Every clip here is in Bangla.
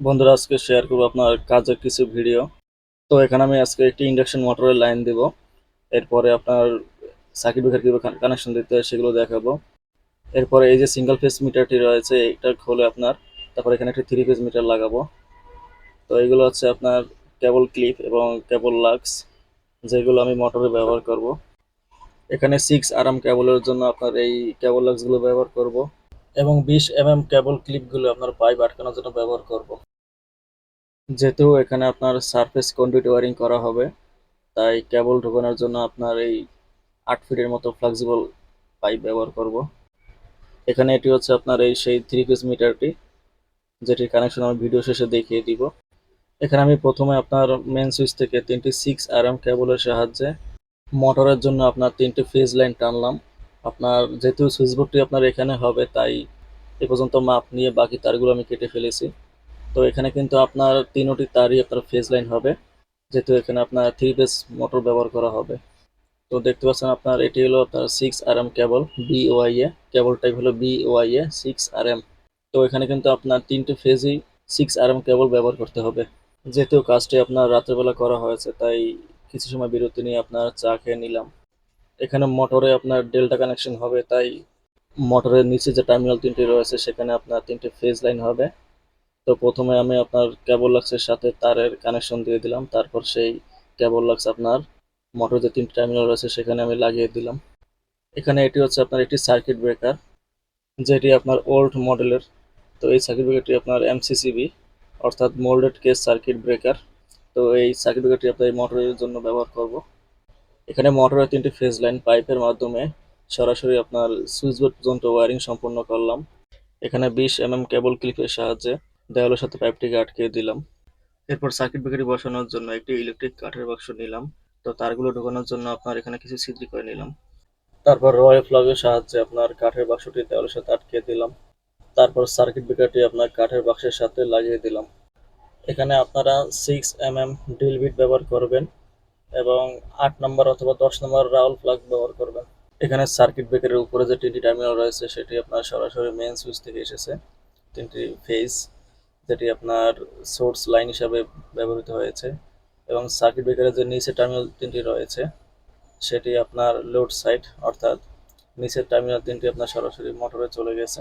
বন্ধুরা, আজকে শেয়ার করব আপনার কাজের কিছু ভিডিও তো এখানে আমি আজকে একটি ইন্ডাকশন মোটরের লাইন দেব। এরপরে আপনার সার্কিট ব্রেকার কীভাবে কানেকশন দিতে হয় সেগুলো দেখাবো। এরপরে এই যে সিঙ্গেল ফেস মিটারটি রয়েছে এটা খুলে আপনার। তারপর এখানে একটি থ্রি ফেজ মিটার লাগাবো। তো এগুলো হচ্ছে আপনার কেবল ক্লিপ এবং কেবল লাক্স যেগুলো আমি মোটরে ব্যবহার করব। এখানে সিক্স আরাম কেবলের জন্য আপনার এই কেবল লাক্সগুলো ব্যবহার করব। এবং বিশ এম এম কেবল ক্লিপগুলো আপনার পাইপ আটকানোর জন্য ব্যবহার করব। যেহেতু এখানে আপনার সারফেস কন্ডিট ওয়ারিং করা হবে, তাই কেবল ঢোকানোর জন্য আপনার এই আট ফিটের মতো ফ্লেক্সিবল পাইপ ব্যবহার করব। এখানে এটি হচ্ছে আপনার এই সেই থ্রি পিস মিটারটি যেটির কানেকশন আমি ভিডিও শেষে দেখিয়ে দিব। এখানে আমি প্রথমে আপনার মেন সুইচ থেকে তিনটি সিক্স আর এম কেবলের সাহায্যে মোটরের জন্য আপনার তিনটি ফেজ লাইন টানলাম। আপনার যেহেতু সুইচ বোর্ডটি আপনার এখানে হবে, তাই এ পর্যন্ত মাপ নিয়ে বাকি তারগুলো আমি কেটে ফেলেছি। তো এখানে কিন্তু আপনার তিনোটি তারই আপনার ফেজ লাইন হবে, যেহেতু এখানে আপনার থ্রি ফেজ মোটর ব্যবহার করা হবে। তো দেখতে পাচ্ছেন আপনার এটি হলো আপনার সিক্স আর এম কেবল বিওআই এ কেবল টাইপ হলো এ সিক্স আর এম তো এখানে কিন্তু আপনার তিনটে ফেজই সিক্স আর এম কেবল ব্যবহার করতে হবে। যেহেতু কাজটি আপনার রাত্রেবেলা করা হয়েছে, তাই কিছু সময় বিরতি নিয়ে আপনার চা খেয়ে নিলাম। এখানে মোটরে আপনার ডেল্টা কানেকশন হবে, তাই মোটরের নিচে যে টার্মিনাল তিনটি রয়েছে, সেখানে আপনার তিনটে ফেজ লাইন হবে। তো প্রথমে আমি আপনার কেবল লাক্সের সাথে তারের কানেকশন দিয়ে দিলাম, তারপর সেই কেবল লাক্স আপনার মোটর যে তিনটি টার্মিনাল রয়েছে, সেখানে আমি লাগিয়ে দিলাম। এখানে এটি হচ্ছে আপনার একটি সার্কিট ব্রেকার, যেটি আপনার ওল্ড মডেলের। তো এই সার্কিট ব্রেকারটি আপনার এমসিসিবি, অর্থাৎ মোল্ডেড কেস সার্কিট ব্রেকার। তো এই সার্কিট ব্রেকারটি আপনার এই মোটরের জন্য ব্যবহার করব। এখানে মোটরের তিনটি ফেজ লাইন পাইপের মাধ্যমে সরাসরি আপনার সুইচ বোর্ড পর্যন্ত ওয়ারিং সম্পূর্ণ করলাম। এখানে বিশ এমএম কেবল ক্লিপের সাহায্যে দেওয়ালের সাথে পাইপটিকে আটকে দিলাম। এরপর সার্কিট ব্রেকারটি বসানোর জন্য একটি ইলেকট্রিক কাঠের বাক্স নিলাম। তো তারগুলো ঢোকানোর জন্য আপনার এখানে কিছু ছিদ্রি করে নিলাম। তারপর রয়্যাল ফ্লগের সাহায্যে আপনার কাঠের বাক্সটি দেওয়ালের সাথে আটকে দিলাম। তারপর সার্কিট ব্রেকারটি আপনার কাঠের বাক্সের সাথে লাগিয়ে দিলাম। এখানে আপনারা six M M drill bit ব্যবহার করবেন। এবং আট নম্বর অথবা দশ নম্বর রাউল প্লাগ ব্যবহার করবেন। এখানে সার্কিট ব্রেকারের উপরে যে তিনটি টার্মিনাল রয়েছে, সেটি আপনার সরাসরি মেন সুইচ থেকে এসেছে। তিনটি ফেজ যেটি আপনার সোর্স লাইন হিসাবে ব্যবহৃত হয়েছে। এবং সার্কিট ব্রেকারের যে নিচে টার্মিনাল তিনটি রয়েছে, সেটি আপনার লোড সাইড অর্থাৎ নিচের টার্মিনাল তিনটি আপনার সরাসরি মোটরে চলে গেছে।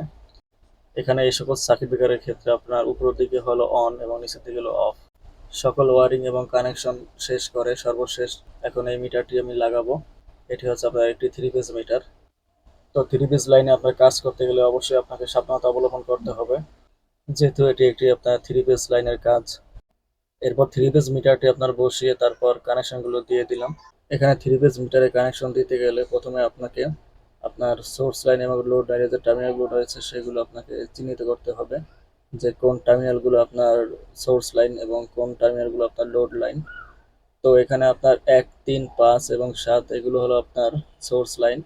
এখানে এই সকল সার্কিট ব্রেকারের ক্ষেত্রে আপনার উপরের দিকে হলো অন এবং নিচের দিকে হলো অফ সকল ওয়ারিং এবং কানেকশন শেষ করে সর্বশেষ এখন এই মিটারটি আমি লাগাবো। এটি হচ্ছে আপনার একটি থ্রি পেজ মিটার। তো থ্রি পেজ লাইনে আপনার কাজ করতে গেলে অবশ্যই আপনাকে সাবধানতা অবলম্বন করতে হবে। যেহেতু এটি একটি আপনার থ্রি পেজ লাইনের কাজ। এরপর থ্রি পেজ মিটারটি আপনার বসিয়ে তারপর কানেকশনগুলো দিয়ে দিলাম। এখানে থ্রি পেজ মিটারে কানেকশন দিতে গেলে প্রথমে আপনাকে আপনার সোর্স লাইন এবং লোড লাইনের যে টার্মিনালগুলো রয়েছে, সেগুলো আপনাকে চিহ্নিত করতে হবে। যে কোন টার্মিনালগুলো আপনার সোর্স লাইন এবং কোন টার্মিনালগুলো আপনার লোড লাইন তো এখানে আপনার এক, তিন, পাঁচ এবং সাত এগুলো হলো আপনার সোর্স লাইন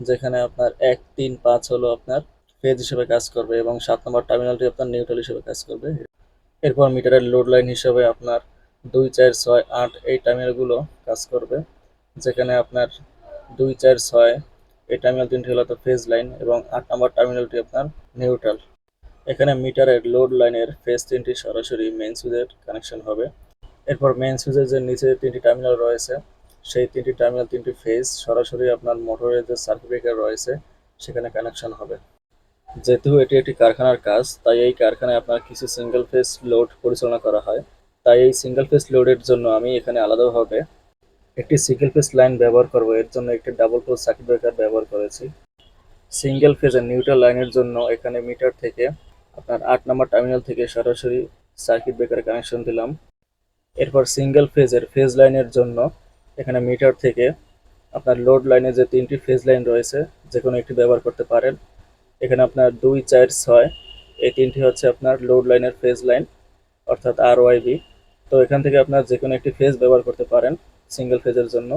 যেখানে আপনার এক, তিন, পাঁচ হলো আপনার ফেজ হিসেবে কাজ করবে এবং সাত নম্বর টার্মিনালটি আপনার নিউট্রাল হিসেবে কাজ করবে। এরপর মিটারের লোড লাইন হিসেবে আপনার দুই, চার, ছয়, আট এই টার্মিনালগুলো কাজ করবে, যেখানে আপনার দুই, চার, ছয় এই টার্মিনাল তিনটি হলো ফেজ লাইন এবং আট নম্বর টার্মিনালটি আপনার নিউট্রাল এখানে মিটারের লোড লাইনের ফেস তিনটি সরাসরি মেন সুইচের কানেকশন হবে। এরপর মেন সুইচের যে নিচে তিনটি টার্মিনাল রয়েছে, সেই তিনটি টার্মিনাল তিনটি ফেজ সরাসরি আপনার মোটরের যে সার্কিট ব্রেকার রয়েছে, সেখানে কানেকশন হবে। যেহেতু এটি একটি কারখানার কাজ, তাই এই কারখানায় আপনার কিছু সিঙ্গেল ফেজ লোড পরিচালনা করা হয়। তাই এই সিঙ্গেল ফেজ লোডের জন্য আমি এখানে আলাদাভাবে একটি সিঙ্গেল ফেজ লাইন ব্যবহার করব। এর জন্য একটি ডাবল পোল সার্কিট ব্রেকার ব্যবহার করেছি। সিঙ্গেল ফেজের নিউট্রাল লাইনের জন্য এখানে মিটার থেকে আপনার আট নম্বর টার্মিনাল থেকে সরাসরি সার্কিট ব্রেকারে কানেকশন দিলাম। এরপর সিঙ্গেল ফেজের ফেজ লাইনের জন্য এখানে মিটার থেকে আপনার লোড লাইনে যে তিনটি ফেজ লাইন রয়েছে যে কোনো একটি ব্যবহার করতে পারেন। এখানে আপনার দুই, চার, ছয়, এই তিনটি হচ্ছে আপনার লোড লাইনের ফেজ লাইন অর্থাৎ আর ওয়াইবি তো এখান থেকে আপনার যে কোনো একটি ফেজ ব্যবহার করতে পারেন সিঙ্গেল ফেজের জন্য।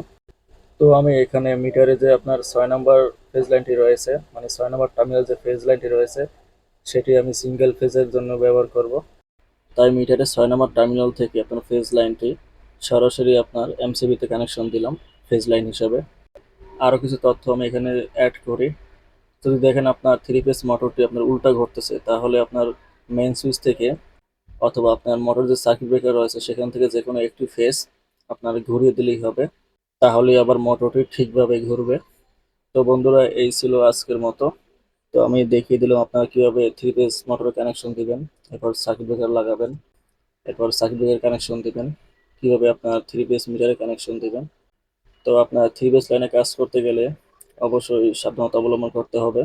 তো আমি এখানে মিটারে যে আপনার ছয় নম্বর ফেজ লাইনটি রয়েছে মানে ছয় নম্বর টার্মিনাল যে ফেজ লাইনটি রয়েছে সেটি আমি সিঙ্গেল ফেজের জন্য ব্যবহার করব। তাই মিটারের ছয় নম্বর টার্মিনাল থেকে আপনার ফেজ লাইনটি সরাসরি আপনার এমসিবিতে কানেকশন দিলাম ফেজ লাইন হিসাবে। আরও কিছু তথ্য আমি এখানে অ্যাড করি। যদি দেখেন আপনার থ্রি পেজ মোটরটি আপনার উল্টা ঘটতেছে তাহলে আপনার মেন সুইচ থেকে অথবা আপনার মোটর যে সার্কিট ব্রেকার রয়েছে, সেখান থেকে যে কোনো একটি ফেস আপনার ঘুরিয়ে দিলেই হবে। তাহলে আবার মোটরটি ঠিকভাবে ঘুরবে। তো বন্ধুরা, এই ছিল আজকের মতো। তো আমি দেখিয়ে দিলাম আপনারা কীভাবে থ্রি পেজ মোটর কানেকশন দিবেন, এরপর সার্কিট ব্রেকার লাগাবেন, এরপর সার্কিট ব্রেকার কানেকশন দিবেন, কীভাবে আপনার থ্রি পেজ মিটারে কানেকশন দিবেন। তো আপনার থ্রি পেজ লাইনে কাজ করতে গেলে অবশ্যই সাবধানতা অবলম্বন করতে হবে।